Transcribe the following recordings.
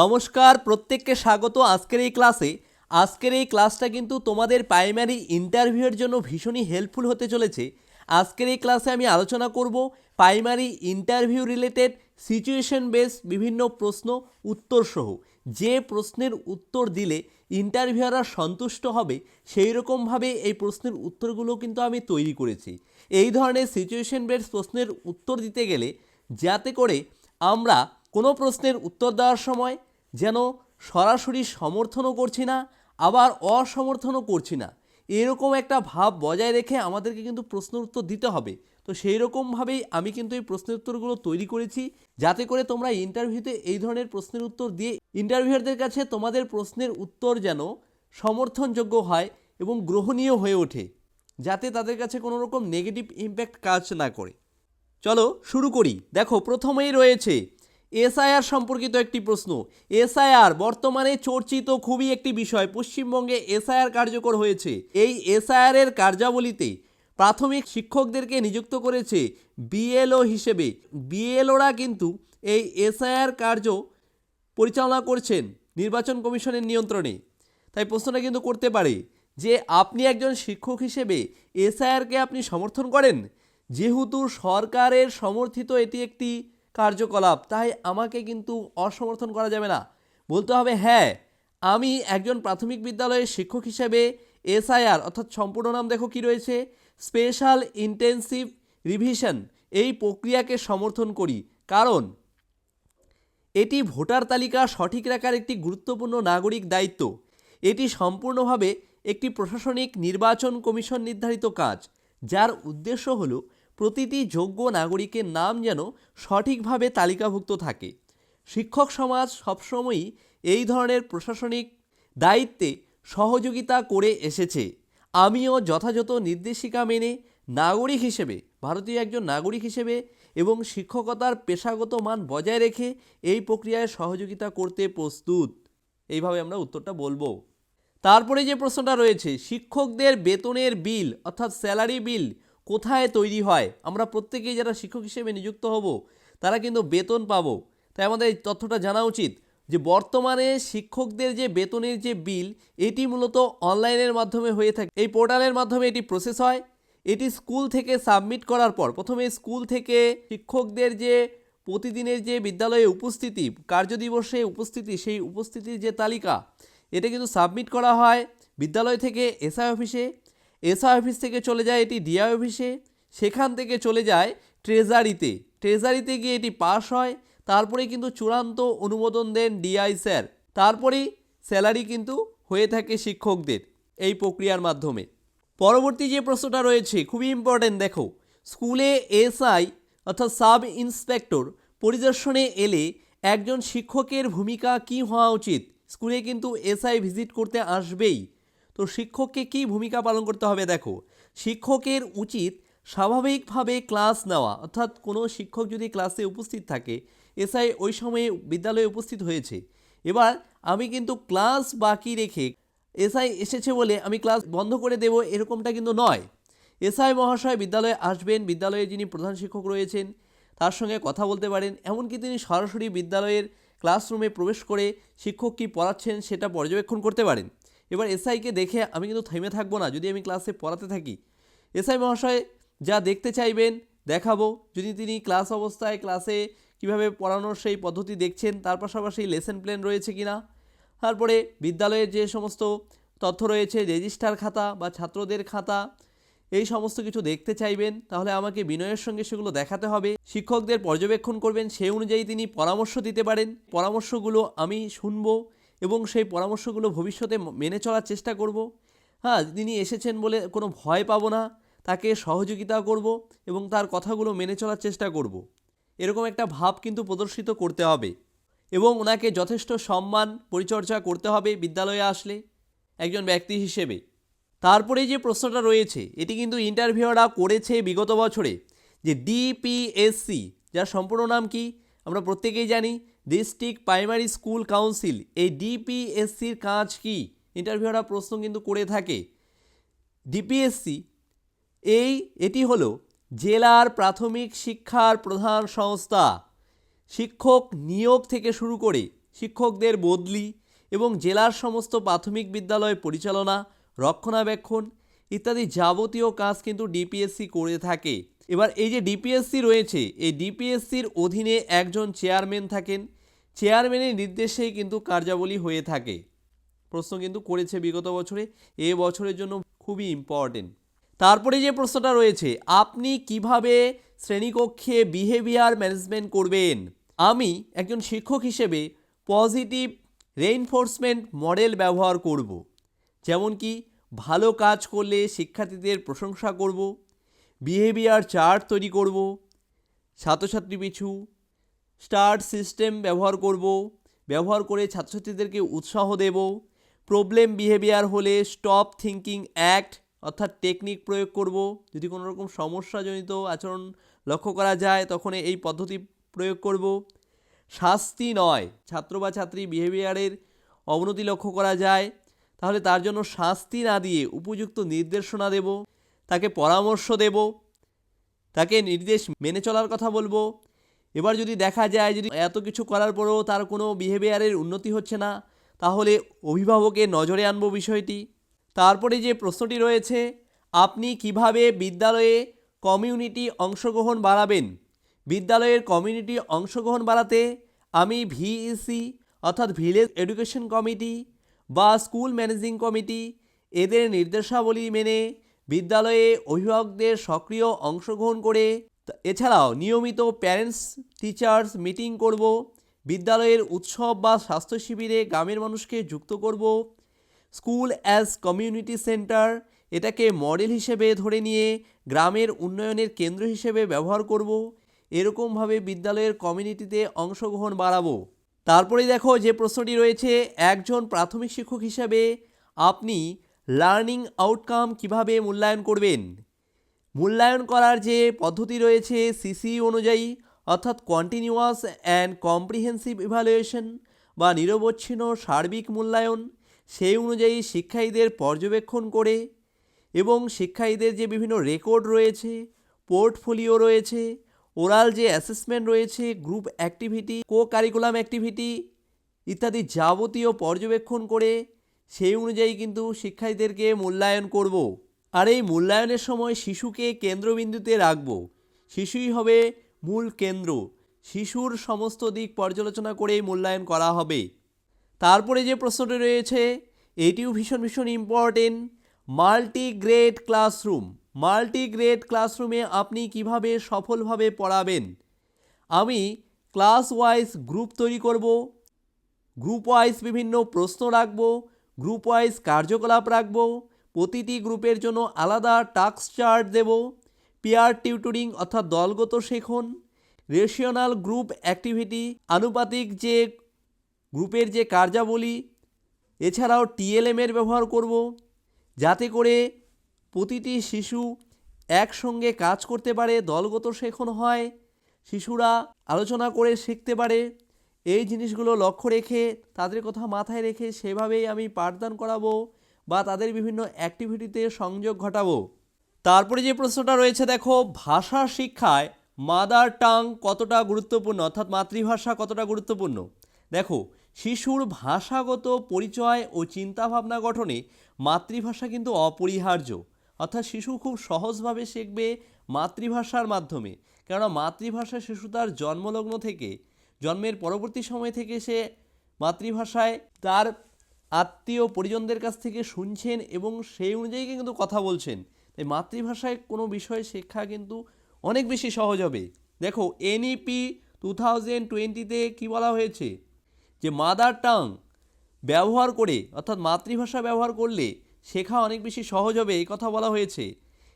নমস্কার, প্রত্যেককে স্বাগত আজকের এই ক্লাসে। আজকের এই ক্লাসটা কিন্তু তোমাদের প্রাইমারি ইন্টারভিউয়ের জন্য ভীষণই হেল্পফুল হতে চলেছে। আজকের এই ক্লাসে আমি আলোচনা করব primary interview related situation base বিভিন্ন প্রশ্ন উত্তর সহ যে প্রশ্নের উত্তর দিলে ইন্টারভিউয়াররা সন্তুষ্ট হবে সেই রকমভাবে এই প্রশ্নের উত্তরগুলো কিন্তু আমি তৈরি করেছি। এই ধরনের সিচুয়েশন বেস প্রশ্নের উত্তর দিতে গেলে, যাতে করে আমরা কোনো প্রশ্নের উত্তর দেওয়ার সময় যেন সরাসরি সমর্থনও করছি না, আবার অসমর্থনও করছি না। এরকম একটা ভাব বজায় রেখে আমাদেরকে কিন্তু প্রশ্ন উত্তর দিতে হবে। তো সেই রকমভাবেই আমি কিন্তু এই প্রশ্নের উত্তরগুলো তৈরি করেছি। যাতে করে তোমরা ইন্টারভিউতে এই ধরনের প্রশ্নের উত্তর দিয়ে ইন্টারভিউয়ারদের কাছে তোমাদের প্রশ্নের উত্তর যেন সমর্থনযোগ্য হয় এবং গ্রহণীয় হয়ে ওঠে, যাতে তাদের কাছে কোনো রকম নেগেটিভ ইম্প্যাক্ট কাজ না করে। চলো শুরু করি। দেখো, প্রথমেই রয়েছে এসআইআর সম্পর্কিত একটি প্রশ্ন। এসআইআর বর্তমানে চর্চিত খুবই একটি বিষয়। পশ্চিমবঙ্গে এসআইআর কার্যকর হয়েছে। এই এসআইআর এর কার্যাবলীতে প্রাথমিক শিক্ষকদেরকে নিযুক্ত করেছে বিএলও হিসেবে। বিএলওরা কিন্তু এই এসআইআর কার্য পরিচালনা করছেন নির্বাচন কমিশনের নিয়ন্ত্রণে। তাই প্রশ্নটা কিন্তু করতে পারে যে আপনি একজন শিক্ষক হিসেবে এসআইআরকে আপনি সমর্থন করেন? যেহেতু সরকারের সমর্থিত এটি একটি কার্যকলাপ, তাই আমাকে কিন্তু অসমর্থন করা যাবে না। বলতে হবে হ্যাঁ আমি একজন প্রাথমিক বিদ্যালয়ের শিক্ষক হিসেবে এসআইআর, অর্থাৎ সম্পূর্ণ নাম দেখো কি রয়েছে, স্পেশাল ইন্টেন্সিভ রিভিশন, এই প্রক্রিয়াকে সমর্থন করি। কারণ, এটি ভোটার তালিকা সঠিক রাখার একটি গুরুত্বপূর্ণ নাগরিক দায়িত্ব। এটি সম্পূর্ণভাবে একটি প্রশাসনিক নির্বাচন কমিশন নির্ধারিত কাজ, যার উদ্দেশ্য হল প্রতিটি যোগ্য নাগরিকের নাম যেন সঠিকভাবে তালিকাভুক্ত থাকে। শিক্ষক সমাজ সবসময়ই এই ধরনের প্রশাসনিক দায়িত্বে সহযোগিতা করে এসেছে। আমিও যথাযথ নির্দেশিকা মেনে নাগরিক হিসেবে, ভারতীয় একজন নাগরিক হিসেবে এবং শিক্ষকতার পেশাগত মান বজায় রেখে এই প্রক্রিয়ায় সহযোগিতা করতে প্রস্তুত। এইভাবে আমরা উত্তরটা বলব। তারপরে যে প্রশ্নটা রয়েছে, শিক্ষকদের বেতনের বিল অর্থাৎ স্যালারি বিল কোথায় তৈরি হয়? আমরা প্রত্যেকেই যারা শিক্ষক হিসেবে নিযুক্ত হব, তারা কিন্তু বেতন পাবো। তাই আমাদের এই তথ্যটা জানা উচিত যে বর্তমানে শিক্ষকদের যে বেতনের যে বিল, এটি মূলত অনলাইনের মাধ্যমে হয়ে থাকে। এই পোর্টালের মাধ্যমে এটি প্রসেস হয়। এটি স্কুল থেকে সাবমিট করার পর, প্রথমে স্কুল থেকে শিক্ষকদের যে প্রতিদিনের যে বিদ্যালয়ে উপস্থিতি কার্যদিবসে উপস্থিতি, সেই উপস্থিতির যে তালিকা, এটা কিন্তু সাবমিট করা হয় বিদ্যালয় থেকে এসআই অফিসে। এসআই অফিস থেকে চলে যায় এটি ডিআই অফিসে, সেখান থেকে চলে যায় ট্রেজারিতে। ট্রেজারিতে গিয়ে এটি পাস হয় তারপরে কিন্তু চূড়ান্ত অনুমোদন দেন ডিআই স্যার। তারপরেই স্যালারি কিন্তু হয়ে থাকে শিক্ষকদের এই প্রক্রিয়ার মাধ্যমে। পরবর্তী যে প্রশ্নটা রয়েছে, খুবই ইম্পর্টেন্ট দেখো। স্কুলে এসআই অর্থাৎ সাব ইন্সপেক্টর পরিদর্শনে এলে একজন শিক্ষকের ভূমিকা কী হওয়া উচিত? স্কুলে কিন্তু এসআই ভিজিট করতে আসবেই। তো শিক্ষককে কী ভূমিকা পালন করতে হবে? দেখো, শিক্ষকের উচিত স্বাভাবিকভাবে ক্লাস নেওয়া। অর্থাৎ কোনো শিক্ষক যদি ক্লাসে উপস্থিত থাকে, এসআই ওই সময়ে বিদ্যালয়ে উপস্থিত হয়েছে। এবার আমি কিন্তু ক্লাস বাকি রেখে এসআই এসেছে বলে আমি ক্লাস বন্ধ করে দেব এরকমটা কিন্তু নয়। এসআই মহাশয় বিদ্যালয়ে আসবেন, বিদ্যালয়ে যিনি প্রধান শিক্ষক রয়েছেন, তার সঙ্গে কথা বলতে পারেন। এমনকি তিনি সরাসরি বিদ্যালয়ের ক্লাসরুমে প্রবেশ করে শিক্ষক কী পড়াচ্ছেন সেটা পর্যবেক্ষণ করতে পারেন। এবার এসআইকে দেখে আমি কিন্তু থেমে থাকব না, যদি আমি ক্লাসে পড়াতে থাকি। এসআই মহাশয় যা দেখতে চাইবেন, দেখাবো। যদি তিনি ক্লাস অবস্থায় ক্লাসে কীভাবে পড়ানোর সেই পদ্ধতি দেখছেন, তার পাশাপাশি লেসন প্ল্যান রয়েছে কি না তারপরে বিদ্যালয়ের যে সমস্ত তথ্য রয়েছে রেজিস্টার খাতা বা ছাত্রদের খাতা, এই সমস্ত কিছু দেখতে চাইবেন, তাহলে আমাকে বিনয়ের সঙ্গে সেগুলো দেখাতে হবে। শিক্ষকদের পর্যবেক্ষণ করবেন সেই অনুযায়ী তিনি পরামর্শ দিতে পারেন। পরামর্শগুলো আমি শুনব। এবং সেই পরামর্শগুলো ভবিষ্যতে মেনে চলার চেষ্টা করব। হ্যাঁ তিনি এসেছেন বলে কোনো ভয় পাবো না। তাকে সহযোগিতা করব এবং তার কথাগুলো মেনে চলার চেষ্টা করব। এরকম একটা ভাব কিন্তু প্রদর্শিত করতে হবে এবং ওনাকে যথেষ্ট সম্মান, পরিচর্যা করতে হবে বিদ্যালয়ে আসলে একজন ব্যক্তি হিসেবে। তারপরে যে প্রশ্নটা রয়েছে, এটি কিন্তু ইন্টারভিউরা করেছে বিগত বছরে যে ডিপিএসসি, যার সম্পূর্ণ নাম কি? আমরা প্রত্যেকেই জানি ডিস্ট্রিক্ট প্রাইমারি স্কুল কাউন্সিল এই ডিপিএসসির কাজ কি? ইন্টারভিউরা প্রশ্ন কিন্তু করে থাকে। ডিপিএসসি এই, এটি হলো জেলার প্রাথমিক শিক্ষার প্রধান সংস্থা। শিক্ষক নিয়োগ থেকে শুরু করে শিক্ষকদের বদলি এবং জেলার সমস্ত প্রাথমিক বিদ্যালয় পরিচালনা, রক্ষণাবেক্ষণ ইত্যাদি যাবতীয় কাজ কিন্তু ডিপিএসসি করে থাকে। এবার এই যে ডিপিএসসি রয়েছে, এই ডিপিএসসির অধীনে একজন চেয়ারম্যান থাকেন। চেয়ারম্যানের নির্দেশেই কিন্তু কার্যাবলী হয়ে থাকে। প্রশ্ন কিন্তু করেছে বিগত বছরে, এ বছরের জন্য খুবই ইম্পর্টেন্ট তারপরে যে প্রশ্নটা রয়েছে, আপনি কীভাবে শ্রেণীকক্ষে বিহেভিয়ার ম্যানেজমেন্ট করবেন? আমি একজন শিক্ষক হিসেবে পজিটিভ রেইনফোর্সমেন্ট মডেল ব্যবহার করব। যেমন কি, ভালো কাজ করলে শিক্ষার্থীদের প্রশংসা করব বিহেভিয়ার চার্ট তৈরি করব, ছাত্রছাত্রী পিছু স্টার্ট সিস্টেম ব্যবহার করব, ব্যবহার করে ছাত্রছাত্রীদেরকে উৎসাহ দেব। প্রবলেম বিহেভিয়ার হলে স্টপ থিঙ্কিং অ্যাক্ট অর্থাৎ টেকনিক প্রয়োগ করব। যদি কোনো রকম সমস্যাজনিত আচরণ লক্ষ্য করা যায়, তখন এই পদ্ধতি প্রয়োগ করব। শাস্তি নয়, ছাত্র বা ছাত্রী বিহেভিয়ারের অবনতি লক্ষ্য করা যায়, তাহলে তার জন্য শাস্তি না দিয়ে উপযুক্ত নির্দেশনা দেব, তাকে পরামর্শ দেব, তাকে নির্দেশ মেনে চলার কথা বলব এবার যদি দেখা যায় যদি এত কিছু করার পরেও তার কোনো বিহেভিয়ারের উন্নতি হচ্ছে না, তাহলে অভিভাবকের নজরে আনব বিষয়টি। তারপরে যে প্রশ্নটি রয়েছে, আপনি কীভাবে বিদ্যালয়ে কমিউনিটি অংশগ্রহণ বাড়াবেন? বিদ্যালয়ের কমিউনিটি অংশগ্রহণ বাড়াতে আমি ভিইসি অর্থাৎ ভিলেজ এডুকেশন কমিটি বা স্কুল ম্যানেজিং কমিটি এদের নির্দেশাবলী মেনে বিদ্যালয়ে অভিভাবকদের সক্রিয় অংশগ্রহণ করে এছাড়াও নিয়মিত প্যারেন্টস টিচার্স মিটিং করব, বিদ্যালয়ের উৎসব বা স্বাস্থ্য শিবিরে গ্রামের মানুষকে যুক্ত করব স্কুল অ্যাজ কমিউনিটি সেন্টার এটাকে মডেল হিসেবে ধরে নিয়ে গ্রামের উন্নয়নের কেন্দ্র হিসেবে ব্যবহার করব, এরকমভাবে বিদ্যালয়ের কমিউনিটিতে অংশগ্রহণ বাড়াবো। তারপরে দেখো যে প্রশ্নটি রয়েছে, একজন প্রাথমিক শিক্ষক হিসাবে আপনি লার্নিং আউটকাম কীভাবে মূল্যায়ন করবেন? মূল্যায়ন করার যে পদ্ধতি রয়েছে সিসি অনুযায়ী, অর্থাৎ কন্টিনিউয়াস অ্যান্ড কম্প্রিহেন্সিভ ইভ্যালুয়েশন বা নিরবচ্ছিন্ন সার্বিক মূল্যায়ন, সেই অনুযায়ী শিক্ষার্থীদের পর্যবেক্ষণ করে এবং শিক্ষার্থীদের যে বিভিন্ন রেকর্ড রয়েছে পোর্টফোলিও রয়েছে ওরাল যে অ্যাসেসমেন্ট রয়েছে group activity co curriculum activity ইত্যাদি যাবতীয় পর্যবেক্ষণ করে সেই অনুযায়ী কিন্তু শিক্ষার্থীদেরকে মূল্যায়ন করব। আর এই মূল্যায়নের সময় শিশুকে কেন্দ্রবিন্দুতে রাখব। শিশুই হবে মূল কেন্দ্র। শিশুর সমস্ত দিক পর্যালোচনা করেই মূল্যায়ন করা হবে। তারপরে যে প্রশ্নটি রয়েছে, এটিও ভীষণ ভীষণ important multi grade classroom. Multi grade ক্লাসরুমে আপনি কীভাবে সফলভাবে পড়াবেন? আমি ক্লাস ওয়াইজ গ্রুপ তৈরি করব গ্রুপ ওয়াইজ বিভিন্ন প্রশ্ন রাখব গ্রুপ ওয়াইজ কার্যকলাপ রাখব প্রতিটি গ্রুপের জন্য আলাদা টাস্ক চার্ট দেব পিয়ার টিউটরিং অর্থাৎ দলগত শেখন রেশিওনাল গ্রুপ অ্যাক্টিভিটি আনুপাতিক যে গ্রুপের যে কার্যাবলী, এছাড়াও টিএলএম এর ব্যবহার করব, যাতে করে প্রতিটি শিশু একসঙ্গে কাজ করতে পারে, দলগত শেখন হয়, শিশুরা আলোচনা করে শিখতে পারে। এই জিনিসগুলো লক্ষ্য রেখে, তাদের কথা মাথায় রেখে সেভাবেই আমি পাঠদান করাবো। বা তাদের বিভিন্ন অ্যাক্টিভিটিতে সংযোগ ঘটাবো। তারপরে যে প্রশ্নটা রয়েছে, দেখো, ভাষা শিক্ষায় মাদার টাং কতটা গুরুত্বপূর্ণ? অর্থাৎ মাতৃভাষা কতটা গুরুত্বপূর্ণ? দেখো, শিশুর ভাষাগত পরিচয় ও চিন্তাভাবনা গঠনে মাতৃভাষা কিন্তু অপরিহার্য। অর্থাৎ শিশু খুব সহজভাবে শিখবে মাতৃভাষার মাধ্যমে। কেননা মাতৃভাষা শিশু তার জন্মলগ্ন থেকে, জন্মের পরবর্তী সময় থেকে সে মাতৃভাষায় তার আত্মীয় পরিজনদের কাছ থেকে শুনছেন এবং সেই অনুযায়ী কিন্তু কথা বলছেন। তাই মাতৃভাষায় কোনো বিষয় শিক্ষা কিন্তু অনেক বেশি সহজ হবে। দেখো এনইপি টু থাউজেন্ড টোয়েন্টিতে কী বলা হয়েছে? যে মাদার টাং ব্যবহার করে, অর্থাৎ মাতৃভাষা ব্যবহার করলে শেখা অনেক বেশি সহজ হবে, এই কথা বলা হয়েছে।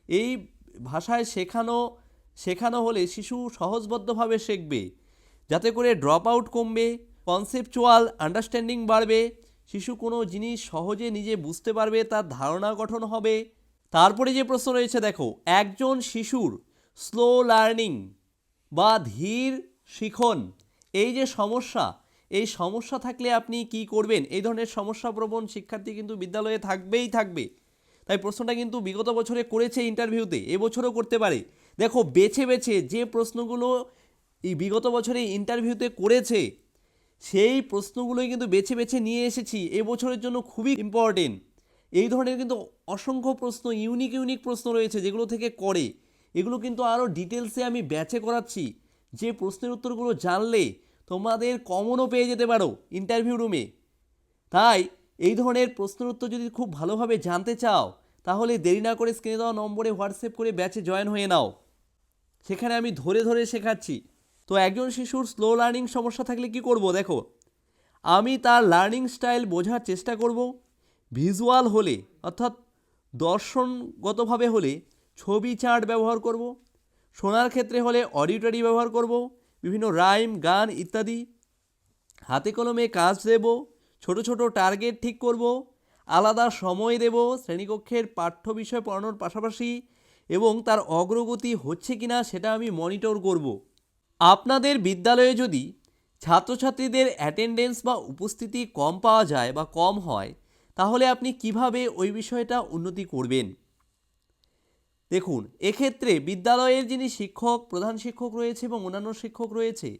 এই ভাষায় শেখানো শেখানো হলে শিশু সহজবদ্ধভাবে শিখবে। যাতে করে ড্রপ আউট কমবে কনসেপচুয়াল আন্ডারস্ট্যান্ডিং বাড়বে শিশু কোনো জিনিস সহজে নিজে বুঝতে পারবে, তার ধারণা গঠন হবে। তারপরে যে প্রশ্ন রয়েছে, দেখো, একজন শিশুর স্লো লার্নিং বা ধীর শিখন, এই যে সমস্যা, এই সমস্যা থাকলে আপনি কি করবেন? এই ধরনের সমস্যাপ্রবণ শিক্ষার্থী কিন্তু বিদ্যালয়ে থাকবেই থাকবে। তাই প্রশ্নটা কিন্তু বিগত বছরে করেছে ইন্টারভিউতে, এবছরও করতে পারে। দেখো, বেছে বেছে যে প্রশ্নগুলো এই বিগত বছরে ইন্টারভিউতে করেছে সেই প্রশ্নগুলোই কিন্তু বেছে বেছে নিয়ে এসেছি। এবছরের জন্য খুবই ইম্পর্টেন্ট এই ধরনের কিন্তু অসংখ্য প্রশ্ন ইউনিক ইউনিক প্রশ্ন রয়েছে যেগুলো থেকে করে। এগুলো কিন্তু আরও ডিটেলসে আমি ব্যাচে করাচ্ছি। যে প্রশ্নের উত্তরগুলো জানলে তোমাদের কমনও পেয়ে যেতে পারো ইন্টারভিউ রুমে তাই এই ধরনের প্রশ্নের উত্তর যদি খুব ভালোভাবে জানতে চাও, তাহলে দেরি না করে স্ক্রিনে দেওয়া নম্বরে হোয়াটসঅ্যাপ করে ব্যাচে জয়েন হয়ে নাও। সেখানে আমি ধরে ধরে শেখাচ্ছি। তো একজন শিশুর স্লো লার্নিং সমস্যা থাকলে কি করব? দেখো, আমি তার লার্নিং স্টাইল বোঝার চেষ্টা করব। ভিজুয়াল হলে, অর্থাৎ দর্শনগতভাবে হলে ছবি চার্ট ব্যবহার করব। শোনার ক্ষেত্রে হলে অডিটরি ব্যবহার করব। বিভিন্ন রাইম গান ইত্যাদি। হাতে কলমে কাজ দেব। ছোট ছোট টার্গেট ঠিক করব। আলাদা সময় দেব। শ্রেণীকক্ষের পাঠ্য বিষয় পড়ানোর পাশাপাশি এবং তার অগ্রগতি হচ্ছে কিনা সেটা আমি মনিটর করব। আপনাদের বিদ্যালয়ে যদি ছাত্রছাত্রীদের অ্যাটেন্ডেন্স বা উপস্থিতি কম পাওয়া যায় বা কম হয়, তাহলে আপনি কীভাবে ওই বিষয়টা উন্নতি করবেন? দেখুন, এক্ষেত্রে বিদ্যালয়ের যিনি শিক্ষক, প্রধান শিক্ষক রয়েছে এবং অন্যান্য শিক্ষক রয়েছে,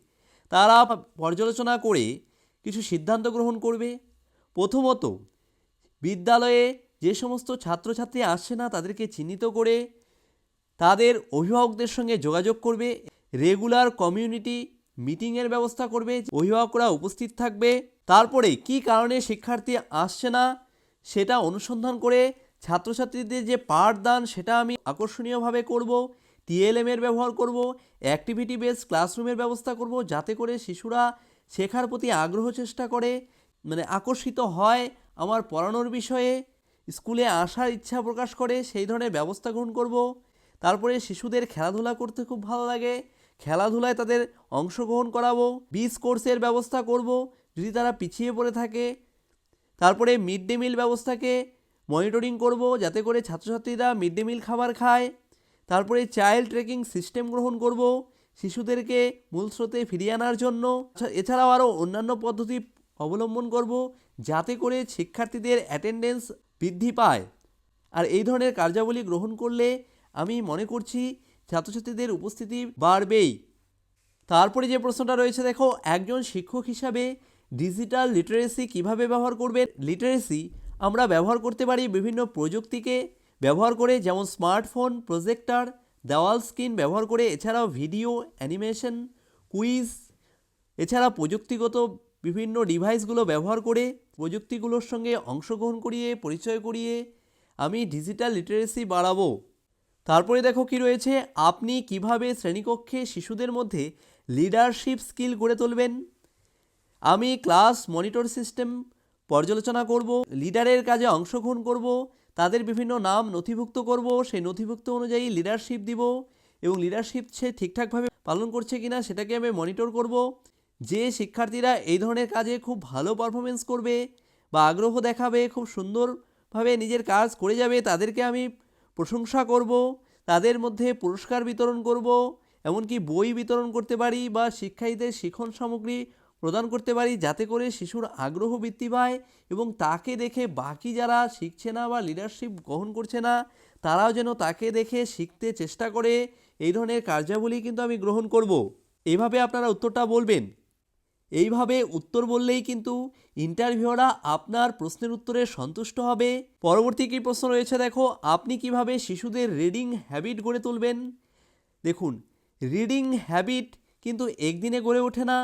তারা পর্যালোচনা করে কিছু সিদ্ধান্ত গ্রহণ করবে। প্রথমত, বিদ্যালয়ে যে সমস্ত ছাত্রছাত্রী আসছে না, তাদেরকে চিহ্নিত করে তাদের অভিভাবকদের সঙ্গে যোগাযোগ করবে। রেগুলার কমিউনিটি মিটিংয়ের ব্যবস্থা করবে, অভিভাবকরা উপস্থিত থাকবে। তারপরে কি কারণে শিক্ষার্থী আসছে না, সেটা অনুসন্ধান করে ছাত্রছাত্রীদের যে পাঠদান, সেটা আমি আকর্ষণীয়ভাবে করব। টিএলএম এর ব্যবহার করব, অ্যাক্টিভিটি বেস ক্লাসরুমের ব্যবস্থা করব, যাতে করে শিশুরা শেখার প্রতি আগ্রহ চেষ্টা করে মানে আকর্ষিত হয় আমার পড়ানোর বিষয়ে। স্কুলে আসার ইচ্ছা প্রকাশ করে, সেই ধরনের ব্যবস্থা গ্রহণ করব। তারপরে শিশুদের খেলাধুলা করতে খুব ভালো লাগে। খেলাধুলায় তাদের অংশগ্রহণ করাবো বিস কোর্সের ব্যবস্থা করব, যদি তারা পিছিয়ে পড়ে থাকে। তারপরে মিড ডে মিল ব্যবস্থাকে মনিটরিং করব, যাতে করে ছাত্রছাত্রীরা মিড ডে মিল খাবার খায়। তারপরে চাইল্ড ট্রেকিং সিস্টেম গ্রহণ করব, শিশুদেরকে মূল স্রোতে ফিরিয়ে আনার জন্য। এছাড়াও আরও অন্যান্য পদ্ধতি অবলম্বন করব, যাতে করে শিক্ষার্থীদের অ্যাটেন্ডেন্স বৃদ্ধি পায়। আর এই ধরনের কার্যাবলী গ্রহণ করলে আমি মনে করছি ছাত্রছাত্রীদের উপস্থিতি বাড়বেই। তারপরে যে প্রশ্নটা রয়েছে, দেখো, একজন শিক্ষক হিসাবে ডিজিটাল লিটারেসি কীভাবে ব্যবহার করবেন? লিটারেসি আমরা ব্যবহার করতে পারি বিভিন্ন প্রযুক্তিকে ব্যবহার করে, যেমন স্মার্টফোন প্রজেক্টার দেওয়াল স্ক্রিন ব্যবহার করে, এছাড়াও ভিডিও অ্যানিমেশন কুইজ এছাড়া প্রযুক্তিগত বিভিন্ন ডিভাইসগুলো ব্যবহার করে, প্রযুক্তিগুলোর সঙ্গে অংশগ্রহণ করিয়ে, পরিচয় করিয়ে আমি ডিজিটাল লিটারেসি বাড়াবো। তারপরে দেখো কি রয়েছে, আপনি কীভাবে শ্রেণীকক্ষে শিশুদের মধ্যে লিডারশিপ স্কিল গড়ে তুলবেন? আমি ক্লাস মনিটর সিস্টেম পর্যালোচনা করব লিডারের কাজে অংশগ্রহণ করব, তাদের বিভিন্ন নাম নথিভুক্ত করব, সেই নথিভুক্ত অনুযায়ী লিডারশিপ দিব এবং লিডারশিপ সে ঠিকঠাকভাবে পালন করছে কিনা সেটাকে আমি মনিটর করব। যে শিক্ষার্থীরা এই ধরনের কাজে খুব ভালো পারফরমেন্স করবে বা আগ্রহ দেখাবে, খুব সুন্দরভাবে নিজের কাজ করে যাবে, তাদেরকে আমি প্রশংসা করব, তাদের মধ্যে পুরস্কার বিতরণ করব, এমনকি বই বিতরণ করতে পারি বা শিক্ষার্থীদের শিখন সামগ্রী প্রদান করতে পারি যাতে করে শিশুর আগ্রহ বৃদ্ধি পায় এবং তাকে দেখে বাকি যারা শিখছে না বা লিডারশিপ গ্রহণ করছে না, তারাও যেন তাকে দেখে শিখতে চেষ্টা করে। এই ধরনের কার্যাবলী কিন্তু আমি গ্রহণ করব। এভাবে আপনারা উত্তরটা বলবেন। এইভাবে উত্তর বললেই কিন্তু ইন্টারভিউরা আপনার প্রশ্নের উত্তরে সন্তুষ্ট হবে। পরবর্তী কী প্রশ্ন রয়েছে দেখো, আপনি কীভাবে শিশুদের রিডিং হ্যাবিট গড়ে তুলবেন? দেখুন রিডিং হ্যাবিট কিন্তু একদিনে গড়ে ওঠে না।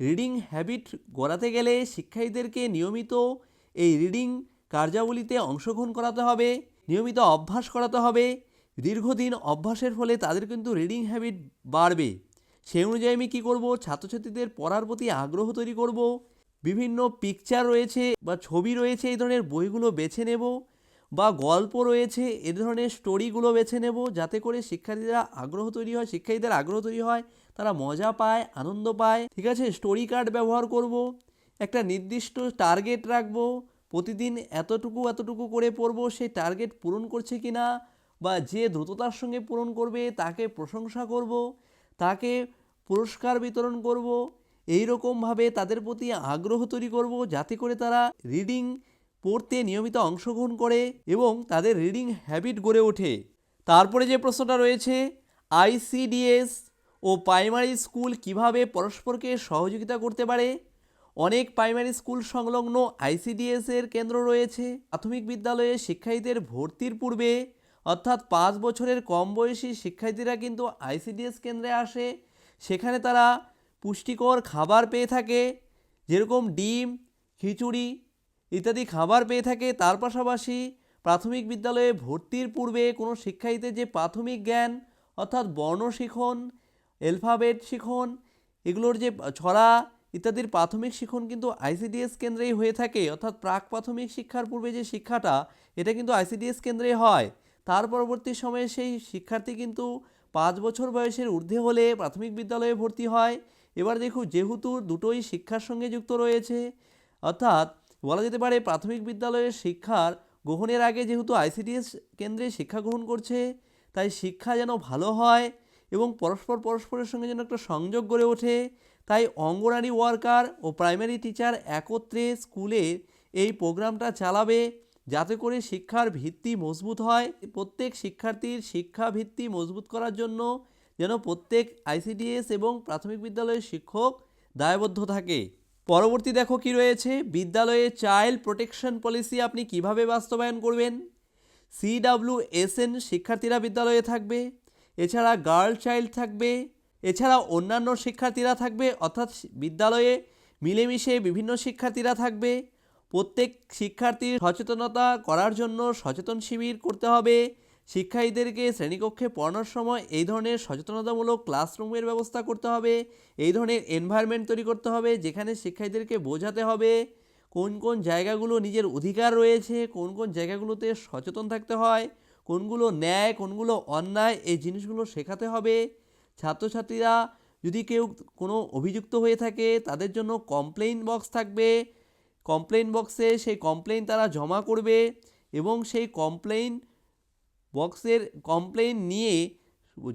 রিডিং হ্যাবিট গড়াতে গেলে শিক্ষার্থীদেরকে নিয়মিত এই রিডিং কার্যাবলীতে অংশগ্রহণ করাতে হবে, নিয়মিত অভ্যাস করাতে হবে। দীর্ঘদিন অভ্যাসের ফলে তাদের কিন্তু রিডিং হ্যাবিট বাড়বে। সেই অনুযায়ী আমি কী করব? ছাত্রছাত্রীদের পড়ার প্রতি আগ্রহ তৈরি করব? বিভিন্ন পিকচার রয়েছে বা ছবি রয়েছে এই ধরনের বইগুলো বেছে নেব বা গল্প রয়েছে এ ধরনের স্টোরিগুলো বেছে নেব যাতে করে শিক্ষার্থীরা আগ্রহ তৈরি হয়, শিক্ষার্থীদের আগ্রহ তৈরি হয়, তারা মজা পায়, আনন্দ পায়। ঠিক আছে স্টোরি কার্ড ব্যবহার করব, একটা নির্দিষ্ট টার্গেট রাখব, প্রতিদিন এতটুকু এতটুকু করে পড়ব সেই টার্গেট পূরণ করছে কি না বা যে দ্রুততার সঙ্গে পূরণ করবে তাকে প্রশংসা করব। তাকে পুরস্কার বিতরণ করব এই রকমভাবে তাদের প্রতি আগ্রহ তৈরি করব যাতে করে তারা রিডিং পড়তে নিয়মিত অংশগ্রহণ করে এবং তাদের রিডিং হ্যাবিট গড়ে ওঠে। তারপরে যে প্রশ্নটা রয়েছে আইসিডিএস ও প্রাইমারি স্কুল কীভাবে পরস্পরকে সহযোগিতা করতে পারে? অনেক প্রাইমারি স্কুল সংলগ্ন আইসিডিএস এর কেন্দ্র রয়েছে। প্রাথমিক বিদ্যালয়ে শিক্ষার্থীদের ভর্তির পূর্বে অর্থাৎ পাঁচ বছরের কম বয়সী শিক্ষার্থীরা কিন্তু আইসিডিএস কেন্দ্রে আসে। সেখানে তারা পুষ্টিকর খাবার পেয়ে থাকে, যেরকম ডিম, খিচুড়ি ইত্যাদি খাবার পেয়ে থাকে। তার পাশাপাশি প্রাথমিক বিদ্যালয়ে ভর্তির পূর্বে কোনো শিক্ষার্থীদের যে প্রাথমিক জ্ঞান, অর্থাৎ বর্ণ শিখন, অ্যালফাবেট শিখন, এগুলোর যে ছড়া ইত্যাদির প্রাথমিক শিখন কিন্তু আইসিডিএস কেন্দ্রেই হয়ে থাকে। অর্থাৎ প্রাক প্রাথমিক শিক্ষার পূর্বে যে শিক্ষাটা, এটা কিন্তু আইসিডিএস কেন্দ্রেই হয়। তার পরবর্তী সময়ে সেই শিক্ষার্থী কিন্তু পাঁচ বছর বয়সের ঊর্ধ্বে হলে প্রাথমিক বিদ্যালয়ে ভর্তি হয়। এবার দেখুন যেহেতু দুটোই শিক্ষার সঙ্গে যুক্ত রয়েছে, অর্থাৎ বলা যেতে পারে প্রাথমিক বিদ্যালয়ের শিক্ষার গ্রহণের আগে যেহেতু আইসিডিএস কেন্দ্রে শিক্ষা গ্রহণ করছে, তাই শিক্ষা যেন ভালো হয় এবং পরস্পর পরস্পরের সঙ্গে যেন একটা সংযোগ গড়ে ওঠে, তাই অঙ্গনারী ওয়ার্কার ও প্রাইমারি টিচার একত্রে স্কুলে এই প্রোগ্রামটা চালাবে। যাতে করে শিক্ষার ভিত্তি মজবুত হয়। প্রত্যেক শিক্ষার্থীর শিক্ষা ভিত্তি মজবুত করার জন্য যেন প্রত্যেক আইসিডিএস এবং প্রাথমিক বিদ্যালয়ের শিক্ষক দায়বদ্ধ থাকে। পরবর্তী দেখো কি রয়েছে। বিদ্যালয়ে চাইল্ড প্রোটেকশন পলিসি আপনি কীভাবে বাস্তবায়ন করবেন? সিডাব্লিউ এসএন শিক্ষার্থীরা বিদ্যালয়ে থাকবে। এছাড়া গার্ল চাইল্ড থাকবে। এছাড়া অন্যান্য শিক্ষার্থীরা থাকবে। অর্থাৎ বিদ্যালয়ে মিলেমিশে বিভিন্ন শিক্ষার্থীরা থাকবে। প্রত্যেক শিক্ষার্থীর সচেতনতা করার জন্য সচেতন শিবির করতে হবে। শিক্ষার্থীদেরকে শ্রেণীকক্ষে পড়ানোর সময় এই ধরনের সচেতনতামূলক ক্লাসরুমের ব্যবস্থা করতে হবে। এই ধরনের এনভায়রনমেন্ট তৈরি করতে হবে যেখানে শিক্ষার্থীদেরকে বোঝাতে হবে কোন কোন জায়গাগুলো নিজের অধিকার রয়েছে, কোন কোন জায়গাগুলোতে সচেতন থাকতে হয়, কোনগুলো ন্যায়, কোনগুলো অন্যায় এই জিনিসগুলো শেখাতে হবে। ছাত্রছাত্রীরা যদি কেউ কোনো অভিযুক্ত হয়ে থাকে তাদের জন্য কমপ্লেইন বক্স থাকবে। কমপ্লেইন বক্সে সেই কমপ্লেন তারা জমা করবে এবং সেই কমপ্লেইন বক্সের কমপ্লেন নিয়ে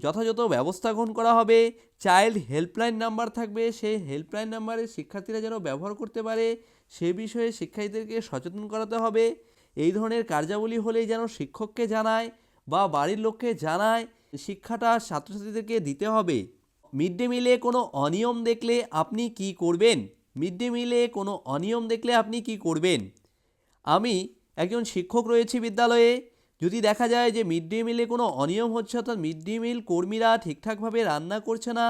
যথাযথ ব্যবস্থা গ্রহণ করা হবে। চাইল্ড হেল্পলাইন নাম্বার থাকবে। সেই হেল্পলাইন নাম্বারে শিক্ষার্থীরা যেন ব্যবহার করতে পারে, সে বিষয়ে শিক্ষার্থীদেরকে সচেতন করাতে হবে। এই ধরনের কার্যাবলী হলেই যেন শিক্ষককে জানায় বা বাড়ির লোককে জানায় শিক্ষাটা ছাত্রছাত্রীদেরকে দিতে হবে। মিড ডে মিলে কোনো অনিয়ম দেখলে আপনি কি করবেন? মিড ডে মিলে কোনো অনিয়ম দেখলে আপনি কি করবেন? আমি একজন শিক্ষক রয়েছি বিদ্যালয়ে। যদি দেখা যায় যে মিড ডে মিলে কোনো অনিয়ম হচ্ছে অর্থাৎ মিড ডে মিল কর্মীরা ঠিকঠাকভাবে রান্না করছে না,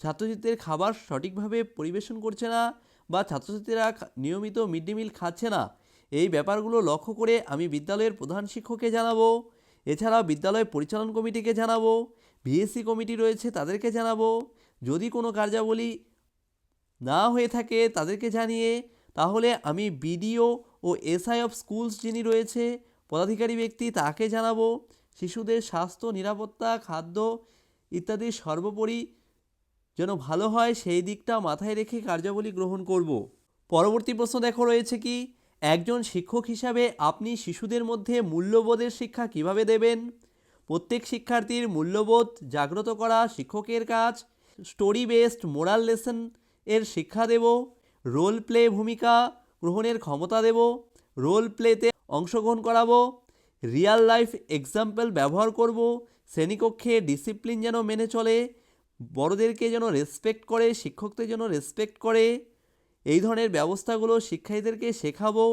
ছাত্রছাত্রীদের খাবার সঠিকভাবে পরিবেশন করছে না বা ছাত্রছাত্রীরা নিয়মিত মিড ডে মিল খাচ্ছে না, এই ব্যাপারগুলো লক্ষ্য করে আমি বিদ্যালয়ের প্রধান শিক্ষককে জানাব। এছাড়াও বিদ্যালয় পরিচালন কমিটিকে জানাব বিএসসি কমিটি রয়েছে তাদেরকে জানাব। যদি কোনো কার্যাবলী না হয়ে থাকে তাদেরকে জানিয়ে, তাহলে আমি বিডিও ও এসআই অফ স্কুলস যিনি রয়েছে, পদাধিকারী ব্যক্তি তাকে জানাব, শিশুদের স্বাস্থ্য, নিরাপত্তা, খাদ্য ইত্যাদি সর্বোপরি যেন ভালো হয় সেই দিকটা মাথায় রেখে কার্যাবলী গ্রহণ করব। পরবর্তী প্রশ্ন দেখো রয়েছে কি, একজন শিক্ষক হিসাবে আপনি শিশুদের মধ্যে মূল্যবোধের শিক্ষা কীভাবে দেবেন? প্রত্যেক শিক্ষার্থীর মূল্যবোধ জাগ্রত করা শিক্ষকের কাজ, স্টোরি বেসড মোরাল লেসন এর শিক্ষা দেব রোল প্লে ভূমিকা গ্রহণের ক্ষমতা দেব রোল প্লেতে অংশগ্রহণ করাবো রিয়াল লাইফ এক্সাম্পল ব্যবহার করব, শ্রেণীকক্ষে ডিসিপ্লিন যেন মেনে চলে, বড়দেরকে যেন রেসপেক্ট করে, শিক্ষকদের যেন রেসপেক্ট করে, এই ধরনের ব্যবস্থাগুলো শিক্ষার্থীদেরকে শেখাবো,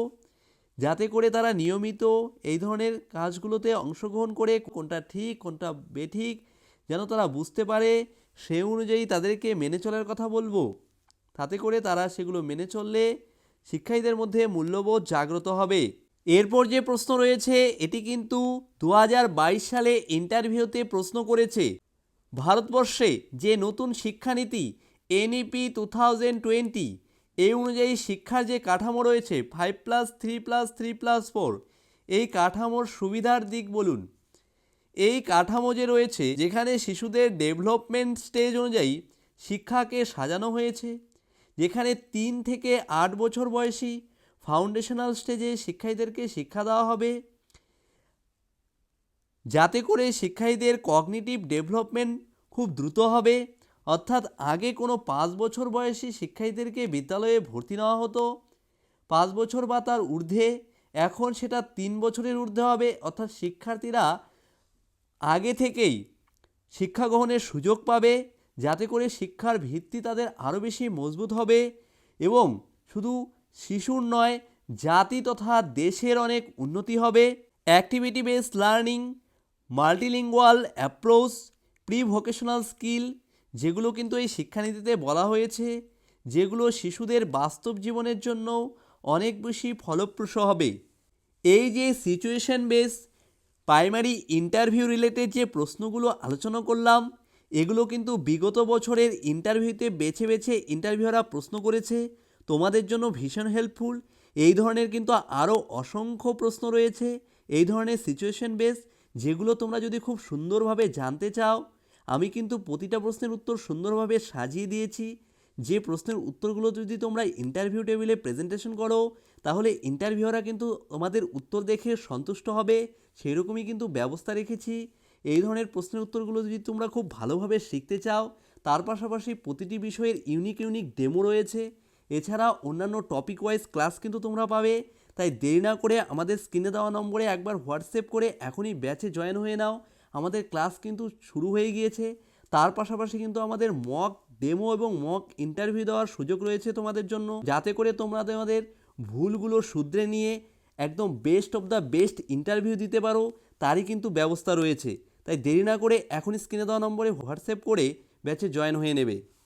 যাতে করে তারা নিয়মিত এই ধরনের কাজগুলোতে অংশগ্রহণ করে, কোনটা ঠিক, কোনটা বেঠিক, যেন তারা বুঝতে পারে, সে অনুযায়ী তাদেরকে মেনে চলার কথা বলব। তাতে করে তারা সেগুলো মেনে চললে শিক্ষার্থীদের মধ্যে মূল্যবোধ জাগ্রত হবে। এরপর যে প্রশ্ন রয়েছে, এটি কিন্তু দু হাজার বাইশ সালে ইন্টারভিউতে প্রশ্ন করেছে, ভারতবর্ষে যে নতুন শিক্ষানীতি, এনইপি টু থাউজেন্ড টোয়েন্টি এই অনুযায়ী শিক্ষার যে কাঠামো রয়েছে five plus three plus three plus four এই কাঠামোর সুবিধার দিক বলুন। এই কাঠামো যে রয়েছে, যেখানে শিশুদের ডেভেলপমেন্ট স্টেজ অনুযায়ী শিক্ষাকে সাজানো হয়েছে যেখানে তিন থেকে আট বছর বয়সী ফাউন্ডেশনাল স্টেজে শিক্ষার্থীদেরকে শিক্ষা দেওয়া হবে। যাতে করে শিক্ষার্থীদের কগনিটিভ ডেভেলপমেন্ট খুব দ্রুত হবে। অর্থাৎ আগে কোনো পাঁচ বছর বয়সী শিক্ষার্থীদেরকে বিদ্যালয়ে ভর্তি নেওয়া হতো। পাঁচ বছর বা তার ঊর্ধ্বে, এখন সেটা তিন বছরের ঊর্ধ্বে হবে। অর্থাৎ শিক্ষার্থীরা আগে থেকেই শিক্ষা গ্রহণের সুযোগ পাবে। যাতে করে শিক্ষার ভিত্তি তাদের আরও বেশি মজবুত হবে এবং শুধু শিশুর নয়, জাতি তথা দেশের অনেক উন্নতি হবে। Activity based learning multilingual approach pre vocational skill যেগুলো কিন্তু এই শিক্ষানীতিতে বলা হয়েছে, যেগুলো শিশুদের বাস্তব জীবনের জন্য অনেক বেশি ফলপ্রসূ হবে। এই যে situation base primary interview related যে প্রশ্নগুলো আলোচনা করলাম এগুলো কিন্তু বিগত বছরের ইন্টারভিউতে বেছে বেছে ইন্টারভিউরা প্রশ্ন করেছে, তোমাদের জন্য ভীষণ হেল্পফুল এই ধরনের কিন্তু আরও অসংখ্য প্রশ্ন রয়েছে, এই ধরনের সিচুয়েশন বেস যেগুলো তোমরা যদি খুব সুন্দরভাবে জানতে চাও, আমি কিন্তু প্রতিটা প্রশ্নের উত্তর সুন্দরভাবে সাজিয়ে দিয়েছি। যে প্রশ্নের উত্তরগুলো যদি তোমরা ইন্টারভিউ টেবিলে প্রেজেন্টেশন করো, তাহলে ইন্টারভিউরা কিন্তু তোমাদের উত্তর দেখে সন্তুষ্ট হবে সেই রকমই কিন্তু ব্যবস্থা রেখেছি। এই ধরনের প্রশ্নের উত্তরগুলো যদি তোমরা খুব ভালোভাবে শিখতে চাও, তার পাশাপাশি প্রতিটি বিষয়ের ইউনিক ইউনিক ডেমো রয়েছে। এছাড়া অন্যান্য টপিক ওয়াইজ ক্লাস কিন্তু তোমরা পাবে। তাই দেরি না করে আমাদের স্ক্রিনে দেওয়া নম্বরে একবার হোয়াটসঅ্যাপ করে এখনই ব্যাচে জয়েন হয়ে নাও। আমাদের ক্লাস কিন্তু শুরু হয়ে গিয়েছে। তার পাশাপাশি কিন্তু আমাদের মক ডেমো এবং মক ইন্টারভিউ দেওয়ার সুযোগ রয়েছে তোমাদের জন্য। যাতে করে তোমরা তোমাদের ভুলগুলো শুধরে নিয়ে একদম best of the best interview দিতে পারো, তারই কিন্তু ব্যবস্থা রয়েছে। তাই দেরি না করে এখনই স্ক্রিনে দেওয়া নম্বরে হোয়াটসঅ্যাপ করে ব্যাচে জয়েন হয়ে নেবে।